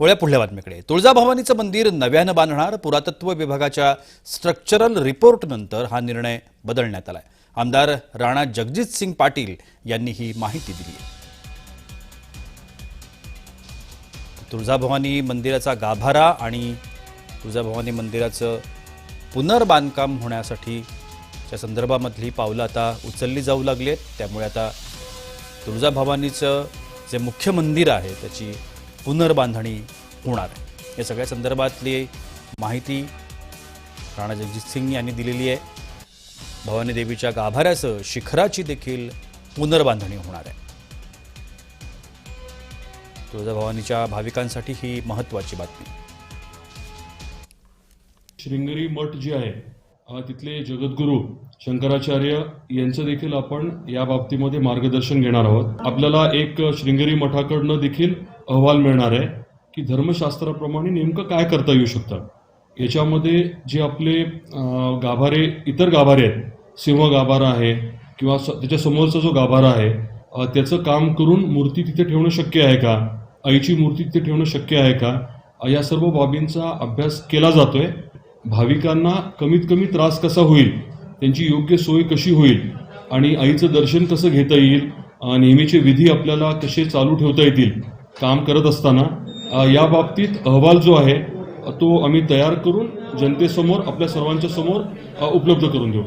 वळ्या पुढल्या बातमीकडे तुळजाभवानीचं मंदिर नव्यानं बांधणार पुरातत्व विभागाच्या स्ट्रक्चरल रिपोर्टनंतर हा निर्णय बदलण्यात आला आमदार राणा जगजित सिंग पाटील यांनी ही माहिती दिली आहे. तुळजाभवानी मंदिराचा गाभारा आणि तुळजाभवानी मंदिराचं पुनर्बांधकाम होण्यासाठी च्या संदर्भामधली पावलं आता उचलली जाऊ लागली आहेत. त्यामुळे आता तुळजाभवानीचं जे मुख्य मंदिर आहे त्याची पुनर्बांधणी होणार आहे. या सगळ्या संदर्भातली माहिती राणा जगजित सिंग यांनी दिलेली आहे. भवानी देवीच्या गाभाऱ्यासह शिखराची देखील पुनर्बांधणी होणार आहे. तुळजाभवानीच्या भाविकांसाठी ही महत्वाची बातमी. श्रृंगेरी मठ जे आहे तिथले जगद्गुरू शंकराचार्य यांचं देखील आपण या बाबतीमध्ये मार्गदर्शन घेणार आहोत. आपल्याला एक श्रृंगेरी मठाकडनं देखील अहवाल मिळणार आहे की धर्मशास्त्राप्रमाणे नेमकं काय करता येऊ शकतं. याच्यामध्ये जे आपले गाभारे इतर गाभारे आहेत सिंह गाभारा आहे किंवा स- त्याच्या समोरचा जो गाभारा आहे त्याचं काम करून मूर्ती तिथे ठेवणं शक्य आहे का? आईची मूर्ती तिथे ठेवणं शक्य आहे का? या सर्व बाबींचा अभ्यास केला जातोय. भाविकांना कमीत कमी त्रास कसा होईल? त्यांची योग्य सोय कशी होईल? आणि आईचं दर्शन कसं घेता येईल? नेहमीचे विधी आपल्याला कसे चालू ठेवता येतील? काम करत असताना या बाबतीत अहवाल जो आहे तो आम्ही तयार करून जनतेसमोर आपल्या सर्वांच्या समोर उपलब्ध करून देऊ.